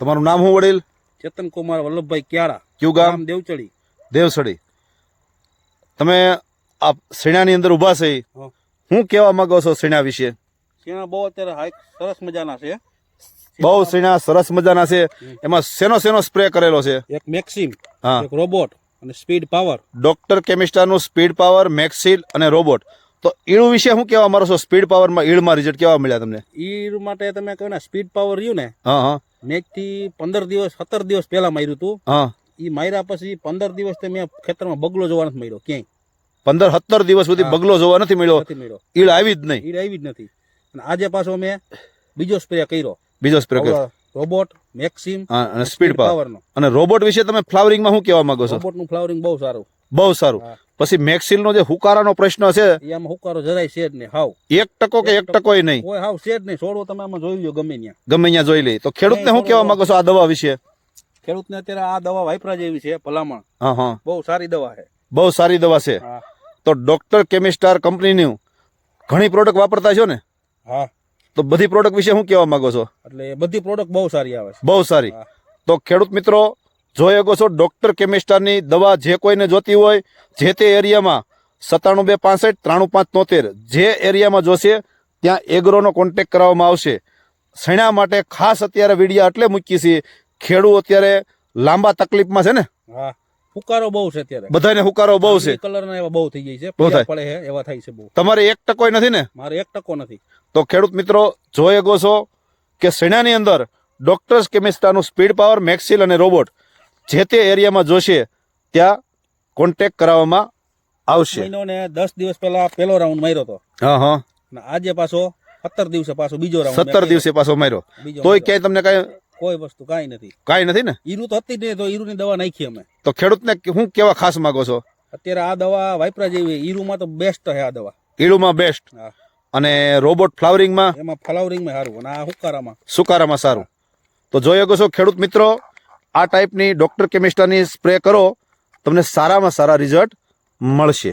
તમારું નામ શું વડીલ? ચેતન કુમાર વલ્લભભાઈ ક્યારા. કયું ગામ? દેવચડી. દેવસડી. તમે આ શેણાની અંદર ઊભા છે. હું. કેવા કહેવા માંગો છો શેણા વિશે? શેણા બહુ અત્યારે હાઈ સરસ મજાના છે. બહુ શેણા સરસ મજાના છે. એમાં શેનો શેનો સ્પ્રે કરેલો છે? એક મેક્સિમ હા. એક રોબોટ અને સ્પીડ પાવર. ડોક્ટર કેમિસ્ટારનું સ્પીડ પાવર મેક્સિલ અને રોબોટ. તો ઈળ વિશે શું કહેવા મારો છો? સ્પીડ પાવરમાં ઈળમાં રિઝલ્ટ કેવા મળ્યા તમને? ઈળ માટે તમે કહો ને સ્પીડ પાવર રહ્યું ને હા હા. મેચથી પંદર દિવસ સત્તર દિવસ પહેલા માર્યું હતું હા. ઈ માર્યા પછી પંદર દિવસ તે મેં ખેતરમાં બગલો જોવા નથી મળ્યો ક્યાંય. પંદર સત્તર દિવસ સુધી. બગલો જોવા નથી મળ્યો. ઈડ આવી જ નહીં. ઈડ આવી જ નથી. અને આજે પાછો મેં બીજો સ્પ્રે કર્યો. બીજો સ્પ્રે કર્યો. રોબોટ મેક્સિમ અને સ્પીડ પાવર. પાવર નો અને રોબોટ વિશે તમે ફ્લાવરિંગમાં શું કહેવા માંગો છો? રોબોટનું ફ્લાવરિંગ બહુ સારું. બહુ સારું. પછી પછી મેક્સિલનો જે હુકારાનો પ્રશ્ન છે એમાં હુકારો જરાય છે જ નહીં. હાવ. એક ટકો કે એક ટકો. નહીં? કોઈ હાવ છે જ નહીં. છોડવો તમે આમાં જોઈ લો ગમે ત્યાં. ગમે ત્યાં જોઈ લઈ તો ખેડૂતને શું કહેવા માંગો છો આ દવા વિશે? ખેડૂતને અત્યારે આ દવા વાપરા જેવી છે ભલામણ. હા હા. બહુ સારી દવા છે. બહુ સારી દવા છે. તો ડોક્ટર કેમિસ્ટાર કંપનીની ઘણી પ્રોડક્ટ વાપરતા છો ને? હા. તો બધી પ્રોડક્ટ વિશે શું કહેવા માંગો છો? એટલે બધી પ્રોડક્ટ બહુ સારી આવે છે. બહુ સારી. તો ખેડૂત મિત્રો જોઈ શકો છો ડોક્ટર કેમિસ્ટારની દવા જે કોઈને જોતી હોય જે તે એરિયામાં સત્તાણું બે પાસઠ ત્રાણું પાંચ તોતેર જે એરિયામાં જોશે ત્યાં એગ્રોનો કોન્ટેક્ટ કરવામાં આવશે. શેણા માટે ખાસ અત્યારે વિડીયા એટલે મૂકી છે ખેડૂત અત્યારે લાંબા તકલીફમાં છે ને? હા. ફુકારો બહુ છે અત્યારે. બધાને હુકારો બહુ છે. કલર ના એવા બહુ થઈ જાય છે. બહુ થાય. પડે છે એવા થાય છે બહુ. તમારે એક ટકો નથી ને? મારે એક ટકો નથી. તો ખેડૂત મિત્રો જોઈ શકો છો કે શેણાની અંદર ડોક્ટર્સ કેમિસ્ટાનું સ્પીડ પાવર મેક્સિલ અને રોબોટ જે તે એરિયામાં જોશે ત્યાં કોન્ટેક કરાવવામાં આવશે. મહિનો ને દસ દિવસ પહેલા પહેલો રાઉન્ડ માર્યો હતો હા હા. આજે પાછો સત્તર દિવસે પાછો બીજો રાઉન્ડ સત્તર દિવસે પાછો માર્યો. તોય. ક્યાંય તમને કઈ કોઈ વસ્તુ કાંઈ નથી. કાંઈ નથી ને? ઈરું તો હતી જ નહીં તો ઈરુની દવા નાખી અમે. તો ખેડૂતને હું કેવા ખાસ માંગો છો? અત્યારે આ દવા વાપરા જેવી ઈરુમાં તો બેસ્ટ છે આ દવા. ઈરુમાં બેસ્ટ હા. અને રોબોટ ફ્લાવરિંગમાં એમાં ફ્લાવરિંગમાં સારું અને આ હુકારામાં સુકારામાં સારું. તો જોઈ શકો છો ખેડૂત મિત્રો આ ટાઈપની ડોક્ટર કેમિસ્ટાની સ્પ્રે કરો તમને સારામાં સારા રિઝલ્ટ મળશે.